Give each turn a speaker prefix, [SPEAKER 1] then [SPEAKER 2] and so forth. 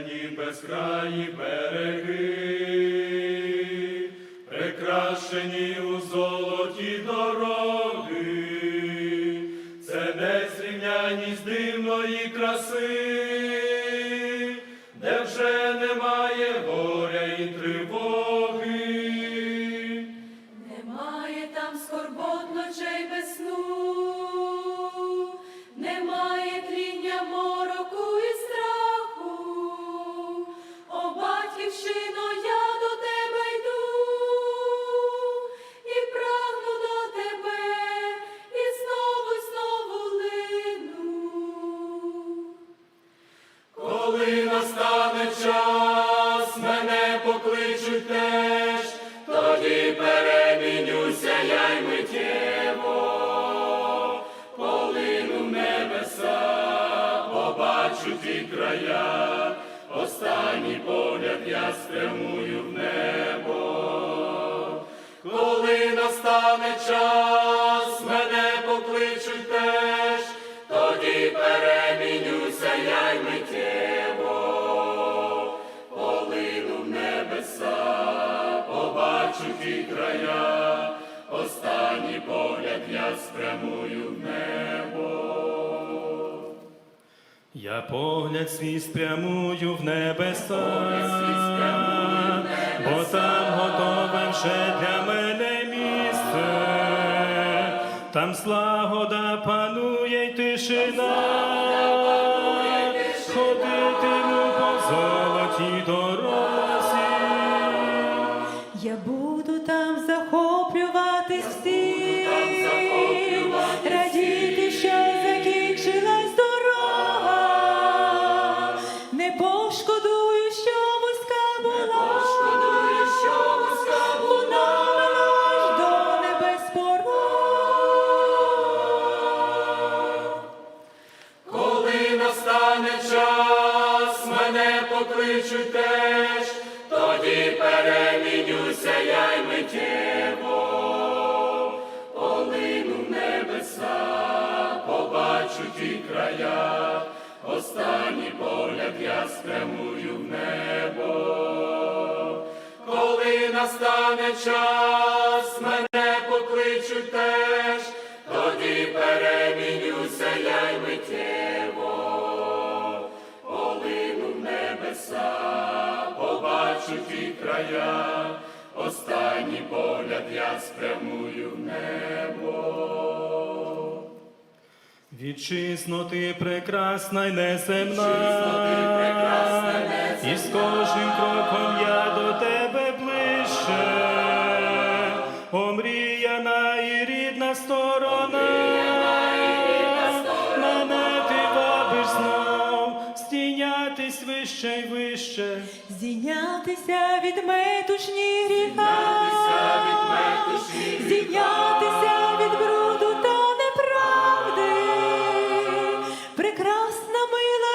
[SPEAKER 1] зелені безкрайні береги, прикрашені у золоті покличуть теж, тоді перемінюся я й миттєво, полину небеса, побачу ті края, останній погляд я спрямую в небо. Коли настане час, я спрямую в небо.
[SPEAKER 2] Я погляд свій спрямую в небеса, бо там готове вже для мене місце, там злагода панує й тишина, ходитиму по золотій дорозі.
[SPEAKER 3] Я буду там захоплюватись всім,
[SPEAKER 1] настане час, мене покличуть теж, тоді перемінюся я й миттєво, полину небеса, побачу ті края, останній погляд я спрямую в небо. Коли настане час, мене покличуть теж, тоді перемінюся я й миттєво, небеса, побачу ті края, останній погляд я спрямую в небо.
[SPEAKER 2] Вітчизно ти прекрасна й неземна,
[SPEAKER 1] Вітчизно, ти прекрасна й неземна.
[SPEAKER 2] і з кожним кроком я до тебе ближче, омріяна і рідна сторона, вище й вище.
[SPEAKER 3] зійнятися від метушні гріха,
[SPEAKER 1] зійнятися від
[SPEAKER 3] бруду та неправди, прекрасна мила